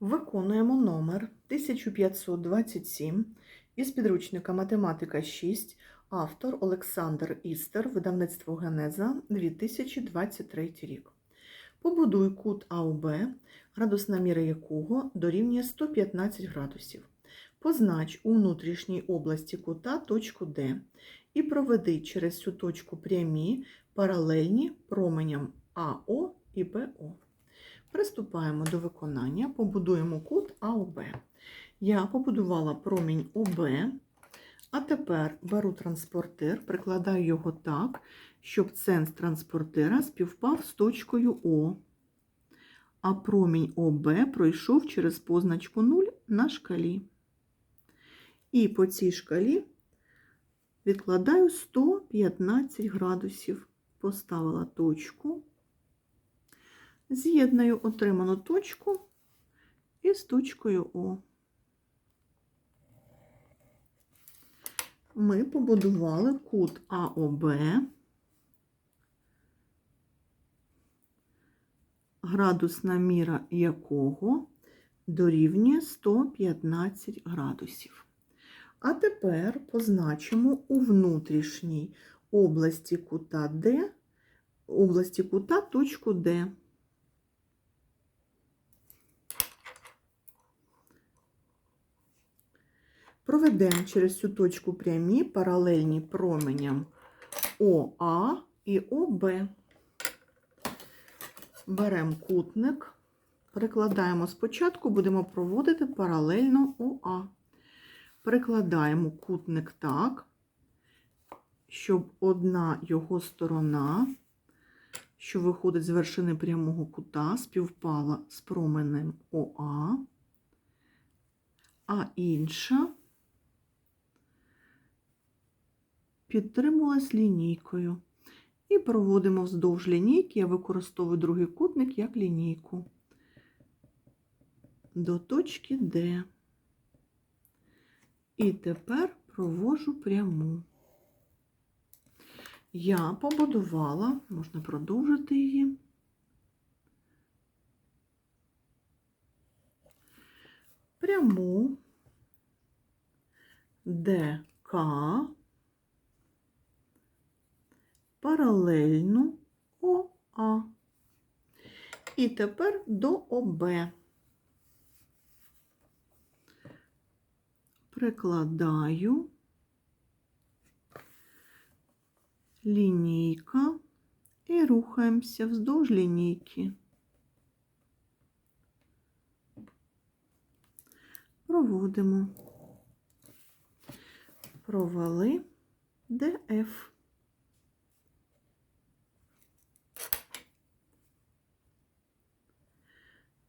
Виконуємо номер 1527 із підручника Математика 6, автор Олександр Істер, видавництво Генеза 2023 рік. Побудуй кут АОБ, градусна міра якого дорівнює 115 градусів. Познач у внутрішній області кута точку Д і проведи через цю точку прямі паралельні променям АО і БО. Приступаємо до виконання, побудуємо кут АОБ. Я побудувала промінь ОБ, а тепер беру транспортир, прикладаю його так, щоб центр транспортира співпав з точкою О, а промінь ОБ пройшов через позначку 0 на шкалі. І по цій шкалі відкладаю 115 градусів. Поставила точку. З'єднаю отриману точку із точкою О. Ми побудували кут АОБ, градусна міра якого дорівнює 115 градусів. А тепер позначимо у внутрішній області кута Д, області кута точку Д. Проведемо через цю точку прямі паралельні променям ОА і ОБ. Беремо кутник, перекладаємо спочатку, будемо проводити паралельно ОА. Перекладаємо кутник так, щоб одна його сторона, що виходить з вершини прямого кута, співпала з променем ОА, а інша підтримувалась лінійкою. І проводимо вздовж лінійки, я використовую другий кутник як лінійку до точки Д. І тепер провожу пряму. Я побудувала, можна продовжити її. Пряму ДК паралельну ОА. І тепер до ОБ. Прикладаю лінійка і рухаємося вздовж лінійки. Проводимо. Провели ДФ.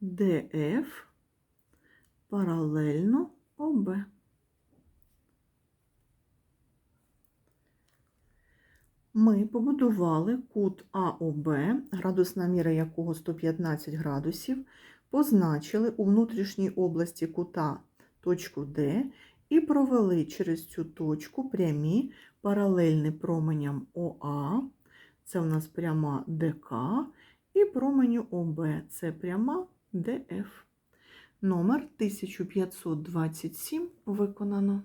ДФ паралельно ОБ. Ми побудували кут АОБ, градусна міра якого 115 градусів, позначили у внутрішній області кута точку Д і провели через цю точку прямі паралельні променям ОА, це у нас пряма ДК, і променю ОБ, це пряма ДФ. Номер 1527 виконано.